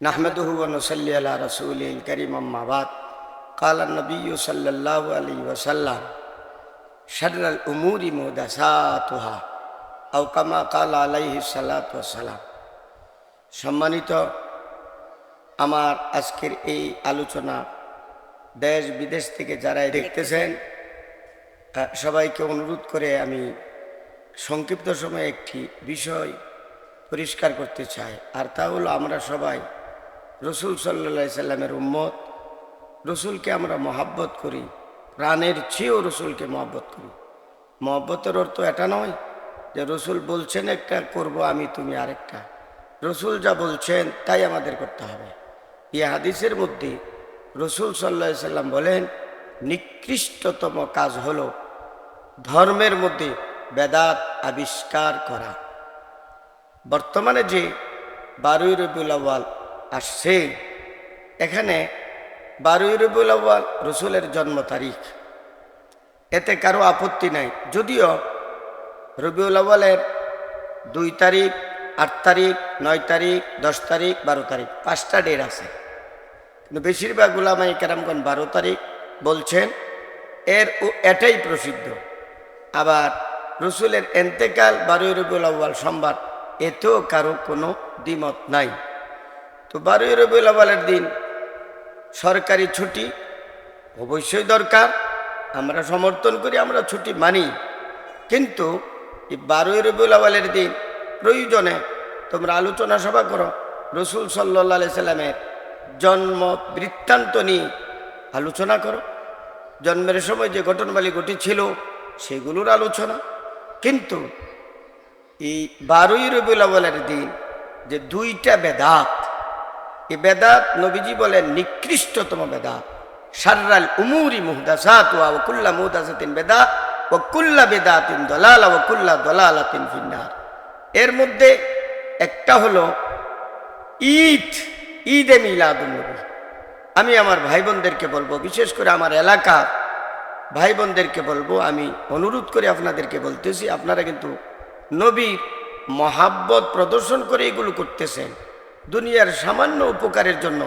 نحمده ونصلي على رسوله الكريم أما بعد قال النبي صلى الله عليه وسلم شر الأمور محدثاتها أو كما قال عليه الصلاة والسلام সম্মানিত আমার আজকের এই আলোচনা দেশ বিদেশ থেকে যারা দেখতেছেন আহ, সবাইকে অনুরোধ করে আমি সংক্ষিপ্ত সময়ে একটি বিষয় পরিষ্কার করতে চাই আর তা হলো আমরা সবাই রসুল সাল্লা সাল্লামের উম্মত, রসুলকে আমরা মহাব্বত করি, প্রাণের চেয়েও রসুলকে মহব্বত করি। মহব্বতের অর্থ এটা নয় যে রসুল বলছেন একটা, করব আমি, তুমি আরেকটা। রসুল যা বলছেন তাই আমাদের করতে হবে। এই হাদিসের মধ্যে রসুল সাল্লা সাল্লাম বলেন, নিকৃষ্টতম কাজ হলো ধর্মের মধ্যে বেদাত আবিষ্কার করা। বর্তমানে যে বারুই রবিউল আউ্বাল আসছে এখানে বারুই রবিউল আউ্বাল রসুলের জন্ম তারিখ। এতে কারও আপত্তি নাই। যদিও রবিউল আউ্বালের দুই তারিখ, আট তারিখ, নয় তারিখ, দশ তারিখ, বারো তারিখ, পাঁচটা ডেট আছে। কিন্তু বেশিরভাগ গুলামাই কেরামগণ বারো তারিখ বলছেন, এর এটাই প্রসিদ্ধ। আবার রসুলের এন্তেকাল বারোই রবিউল আউ্বাল সোমবার, এতেও কারও কোনো দ্বিমত নাই। তো বারোই রবিউল আউ্বালের দিন সরকারি ছুটি, অবশ্যই দরকার। আমরা সমর্থন করি, আমরা ছুটি মানি। কিন্তু এই বারোই রবিউল আউ্বালের দিন প্রয়োজনে তোমরা আলোচনা সভা করো। রসুল সাল্লা সাল্লামের জন্ম বৃত্তান্ত নিয়ে আলোচনা করো। জন্মের সময় যে ঘটনাবলী ঘটেছিল, সেগুলোর আলোচনা। কিন্তু এই বারোই রবিউল আউ্বালের দিন যে দুইটা বেদাত এই বেদাত নবীজি বলেন, নিকৃষ্টতম বেদাত। সার্রাল উমুরি মুহদাসাত ওয়া কুল্লা মুহদাসাতিন বেদাত, ও কুল্লা বেদাতিন দলালা ও কুল্লা দলালাতিন ফিন্নার। এর মধ্যে একটা হলো, ঈদ, ঈদে মিলাদুন্নবী আমি আমার ভাই বোনদেরকে বলব, বিশেষ করে আমার এলাকা ভাই বোনদেরকে বলব, আমি অনুরোধ করে আপনাদেরকে বলতেছি, আপনারা কিন্তু নবীর মহাব্বত প্রদর্শন করে এগুলো করতেছেন। দুনিয়ার সামান্য উপকারের জন্য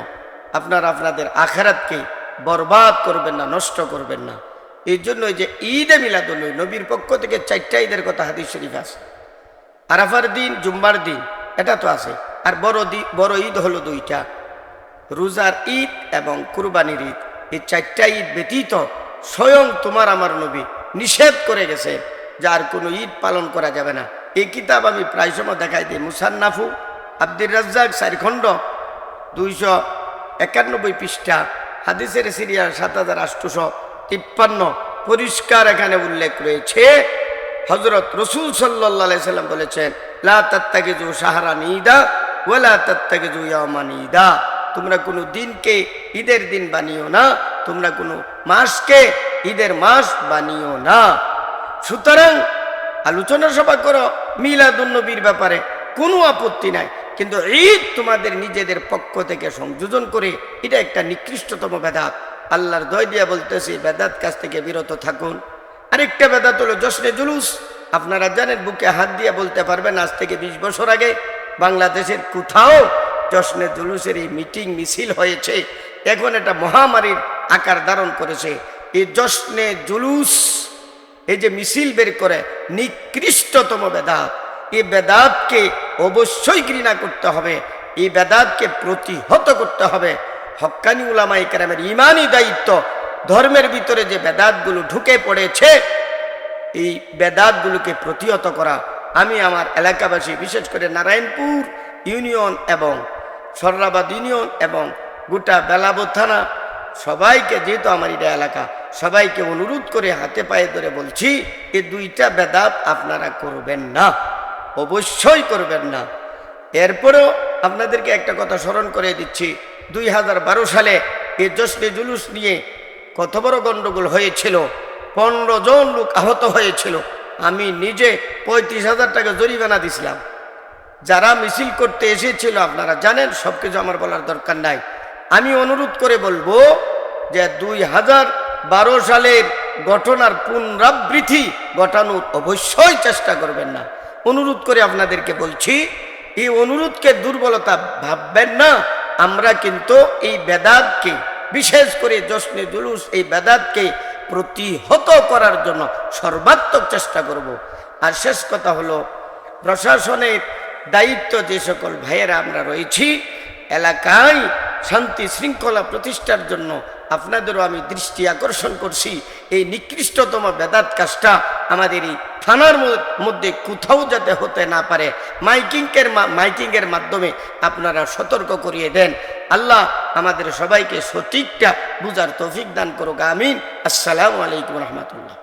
আপনার আপনাদের আখারাতকে বরবাদ করবেন না, নষ্ট করবেন না। এই জন্য যে ঈদে মিলাদুল্নবী নবীর পক্ষ থেকে চারটা ঈদের কথা হাদিস শরীফ আছে। আরাফার দিন, জুম্মার দিন, এটা তো আছে। আর বড় বড় ঈদ হলো দুইটা। রোজার ঈদ এবং কুরবানির ঈদ। এই চারটা ঈদ ব্যতীত স্বয়ং তোমার আমার নবী নিষেধ করে গেছে যার কোনো ঈদ পালন করা যাবে না। এই কিতাব আমি প্রায় সময় দেখাই দিই। মুসান্নাফু আব্দুর রাজ্জাক চারিখণ্ড, দুইশো একানব্বই পৃষ্ঠা, হাদিসের সিরিয়াল সাত হাজার আটশোশো তিপ্পান্ন, পরিষ্কার এখানে উল্লেখ রয়েছে। হজরত রসুল সাল্লাহ সাল্লাম বলেছেন, লা তাত্তাকে জু সাহারা নিদা ওলা তাত্তাকে জু ইয়ামান ঈদা তোমরা কোনো দিনকে ঈদের দিন বানিও না, তোমরা কোনো মাসকে ঈদের মাস বানিও না। সুতরাং আলোচনা সভা করো মিলাদুন্নবীর ব্যাপারে কোনো আপত্তি নাই। কিন্তু ঈদ তোমাদের নিজেদের পক্ষ থেকে সংযোজন করে, এটা একটা নিকৃষ্টতম বেদাত। আল্লাহর দয় দিয়া বলতেছি বেদাত কাছ থেকে বিরত থাকুন। আরেকটা বেদাত হলো জশ্নে জুলুস। আপনারা জানেন, বুকে হাত দিয়ে বলতে পারবেন, আজ থেকে বিশ বছর আগে বাংলাদেশের কোথাও জশ্নে জুলুসের এই মিটিং মিছিল হয়েছে। এখন এটা মহামারীর আকার ধারণ করেছে। এই জশ্নে জুলুস, এই যে মিছিল বের করে, নিকৃষ্টতম বেদাত। এই বেদাতকে অবশ্যই ঘৃণা করতে হবে এই বেদাতকে প্রতিহত করতে হবে। হক্কানি উলামাই কেরামের ইমানই দায়িত্ব। ধর্মের ভিতরে যে বেদাতগুলো ঢুকে পড়েছে, এই বেদাতগুলোকে প্রতিহত করা। আমি আমার এলাকাবাসী, বিশেষ করে নারায়ণপুর ইউনিয়ন এবং সর্রাবাদ ইউনিয়ন এবং গোটা বেলাবো থানা, সবাইকে যেহেতু আমার এটা এলাকা, সবাইকে অনুরোধ করে হাতে পায়ে ধরে বলছি এই দুইটা বেদাত আপনারা করবেন না। অবশ্যই করবেন না। এরপরেও আপনাদেরকে একটা কথা স্মরণ করে দিচ্ছি। দুই হাজার বারো সালে এই জশ্নে জুলুস নিয়ে কত বড় গণ্ডগোল হয়েছিল। পনেরো জন লোক আহত হয়েছিল। আমি নিজে পঁয়ত্রিশ হাজার টাকা জরিমানা দিছিলাম। যারা মিছিল করতে এসেছিল, আপনারা জানেন সব কিছু আমার বলার দরকার নাই। আমি অনুরোধ করে বলব যে দুই হাজার বারো সালের ঘটনার পুনরাবৃত্তি ঘটানোর অবশ্যই চেষ্টা করবেন না। অনুরোধ করে আপনাদেরকে বলছি, এই অনুরোধকে দুর্বলতা ভাববেন না। আমরা কিন্তু এই বেদাতকে, বিশেষ করে জশ্নে জুলুস, এই বেদাতকে প্রতিহত করার জন্য সর্বাত্মক চেষ্টা করব। আর শেষ কথা হলো, প্রশাসনের দায়িত্ব যে সকল ভাইয়েরা আমরা রয়েছি, এলাকায় শান্তি শৃঙ্খলা প্রতিষ্ঠার জন্য আপনাদেরও আমি দৃষ্টি আকর্ষণ করছি। এই নিকৃষ্টতম বেদাত কাজটা আমাদের এই থানার মধ্যে কোথাও যাতে হতে না পারে। মাইকিংয়ের মাইকিংয়ের মাধ্যমে আপনারা সতর্ক করিয়ে দেন। আল্লাহ আমাদের সবাইকে সঠিকটা বুঝার তৌফিক দান করুক। আমিন। আসসালামু আলাইকুম রহমতুল্লাহ।